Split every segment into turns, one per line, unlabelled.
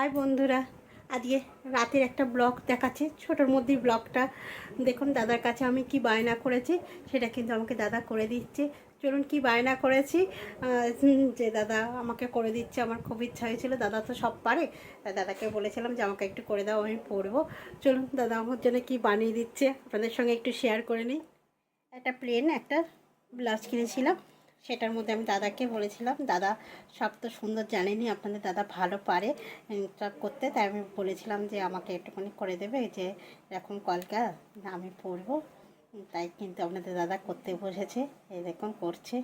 High বন্ধুরা, আজকে রাতের একটা ব্লগ দেখাচ্ছে। ছোটোর মধ্যেই ব্লগটা। দেখুন, দাদার কাছে আমি কি বায়না করেছি, সেটা কিন্তু আমাকে দাদা করে দিচ্ছে। চলুন, কি বায়না করেছি? যে দাদা আমাকে করে দিচ্ছে, আমার খুব ইচ্ছা হয়েছিল। দাদা তো সব পারে। দাদাকে বলেছিলাম যে, আমাকে একটু করে দাও, আমি পড়ব চলুন, দাদা আমার জন্য কি বানিয়ে দিচ্ছে, আপনাদের সঙ্গে একটু শেয়ার করে নিই। একটা প্লেন একটা ব্লাউজ কিনেছিলাম। সেটার মধ্যে আমি দাদাকে বলেছিলাম, দাদা, সব তো সুন্দর জানেনি, আপনাদের দাদা ভালো পারে সব করতে। তাই আমি বলেছিলাম যে, আমাকে একটুখানি করে দেবে যে, এরকম কলকা, আমি পরবো। তাই কিন্তু আপনাদের দাদা করতে বসেছে, এই দেখুন, করছে।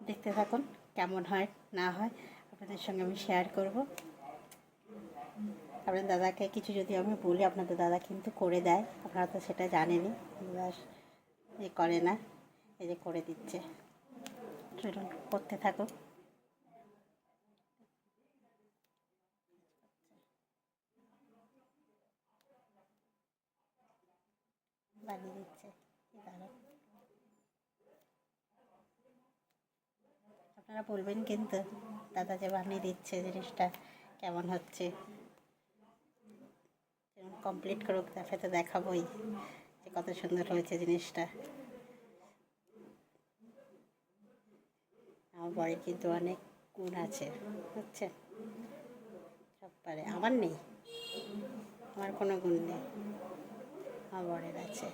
দেখতে থাকুন, কেমন হয়, না হয়, আপনাদের সঙ্গে আমি শেয়ার করব। আপনার দাদাকে কিছু যদি আমি বলি, আপনাদের দাদা কিন্তু করে দেয়, আপনারা তো সেটা জানেনই দাদা এ করে না। এই যে করে দিচ্ছে। চলুন করতে থাকুক বানিয়ে দিচ্ছে আপনারা বলবেন কিন্তু, দাদা যে বানিয়ে দিচ্ছে জিনিসটা কেমন হচ্ছে? কমপ্লিট করুক, তারপরে তো দেখাবোই যে কত সুন্দর হয়েছে জিনিসটা। আমার বরের কিন্তু অনেক গুণ আছে, বুঝছেন? সব পারে, আমার নেই। আমার কোনো গুণ নেই। আমার বরের আছে।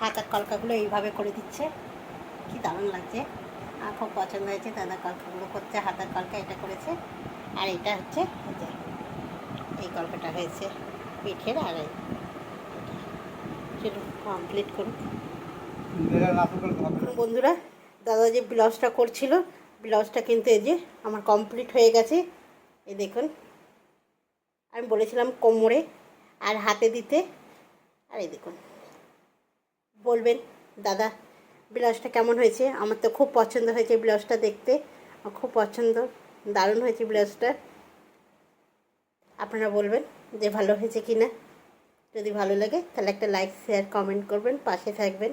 হাতার কলকাগুলো এইভাবে করে দিচ্ছে। কি দারুণ লাগছে। আমার খুব পছন্দ হয়েছে দাদা কলকাগুলো করছে হাতার কলকা এটা করেছে। আর এটা হচ্ছে এই কলকাটা হয়েছে পিঠের আর কমপ্লিট করুন। বন্ধুরা দাদা যে ব্লাউজটা করছিল ব্লাউজটা কিন্তু এই যে আমার কমপ্লিট হয়ে গেছে। এই দেখুন আমি বলেছিলাম কোমরে আর হাতে দিতে। আর এই দেখুন বলবেন দাদা ব্লাউজটা কেমন হয়েছে? আমার তো খুব পছন্দ হয়েছে ব্লাউজটা দেখতে। আমার খুব পছন্দ দারুণ হয়েছে ব্লাউজটা। আপনারা বলবেন যে ভালো হয়েছে কি না যদি ভালো লাগে তাহলে একটা লাইক শেয়ার কমেন্ট করবেন পাশে থাকবেন।